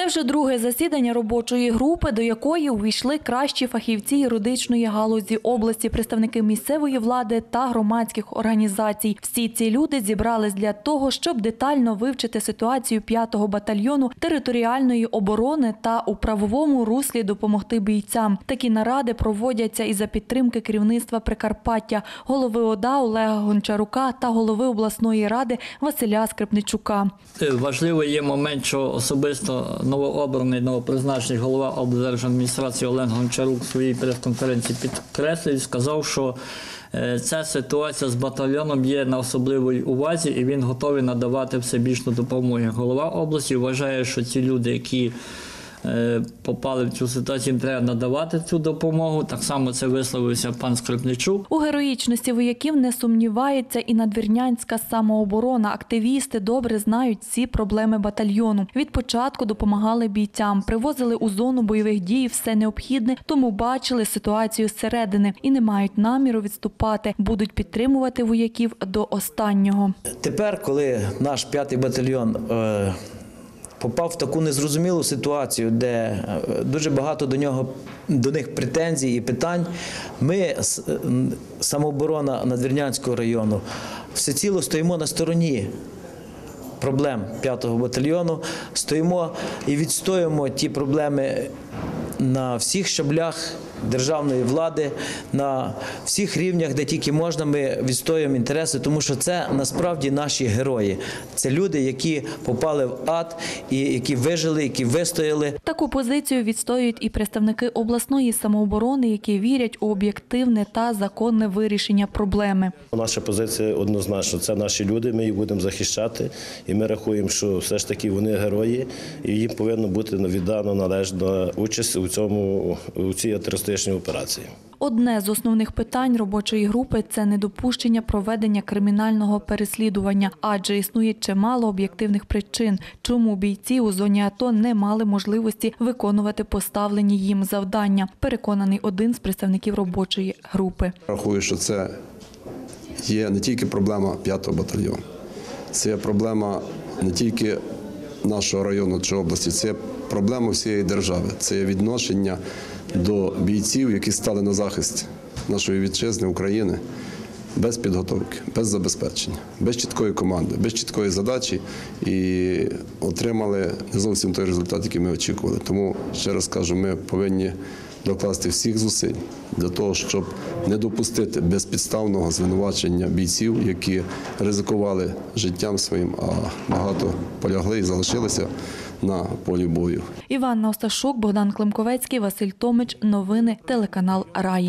Це вже друге засідання робочої групи, до якої увійшли кращі фахівці юридичної галузі області, представники місцевої влади та громадських організацій. Всі ці люди зібрались для того, щоб детально вивчити ситуацію 5-го батальйону територіальної оборони та у правовому руслі допомогти бійцям. Такі наради проводяться і за підтримки керівництва Прикарпаття, голови ОДА Олега Гончарука та голови обласної ради Василя Скрипничука. Е, Важливо є момент, що особисто новообраний новопризначений голова облдержадміністрації Олег Гончарук в своїй прес-конференції підкреслив, сказав, що е, ця ситуація з батальйоном є на особливій увазі, і він готовий надавати всебічну допомогу. Голова області вважає, що ці люди, які попали в цю ситуацію, їм треба надавати цю допомогу. Так само це висловився пан Скрипничук. У героїчності вояків не сумнівається і надвірнянська самооборона. Активісти добре знають всі проблеми батальйону. Від початку допомагали бійцям, привозили у зону бойових дій все необхідне, тому бачили ситуацію зсередини і не мають наміру відступати. Будуть підтримувати вояків до останнього. Тепер, коли наш п'ятий батальйон е, попав в таку незрозумілу ситуацію, де е, дуже багато до нього до них претензій і питань, ми е, самооборона Надвірнянського району всеціло стоїмо на стороні. Проблем 5-го батальйону стоїмо і відстоюємо ті проблеми на всіх щаблях державної влади, на всіх рівнях, де тільки можна, ми відстоюємо інтереси, тому що це насправді наші герої. Це люди, які попали в ад і які вижили, які вистояли. Таку позицію відстоюють і представники обласної самооборони, які вірять у об'єктивне та законне вирішення проблеми. Наша позиція однозначно, це наші люди, ми їх будемо захищати, і ми рахуємо, що все ж таки вони герої, і їм повинно бути віддано належна участь у цьому у цій терористичній операції. Одне з основних питань робочої групи це недопущення проведення кримінального переслідування, адже існує чимало об'єктивних причин, чому бійці у зоні АТО не мали можливості виконувати поставлені їм завдання. Переконаний один з представників робочої групи. Рахую, що це є не тільки проблема 5-го батальйону, це є проблема не тільки нашого району чи області, це проблема всієї держави. Це є відношення до бійців, які стали на захист нашої вітчизни України. Без підготовки, без забезпечення, без чіткої команди, без чіткої задачі і отримали не зовсім той результат, який ми очікували. Тому ще раз кажу, ми повинні докласти всіх зусиль для того, щоб не допустити безпідставного звинувачення бійців, які ризикували життям своїм, а багато полягли і залишилися на полі бою. Іванна Осташук, Богдан Климковецький, Василь Томич. Новини телеканал Раї.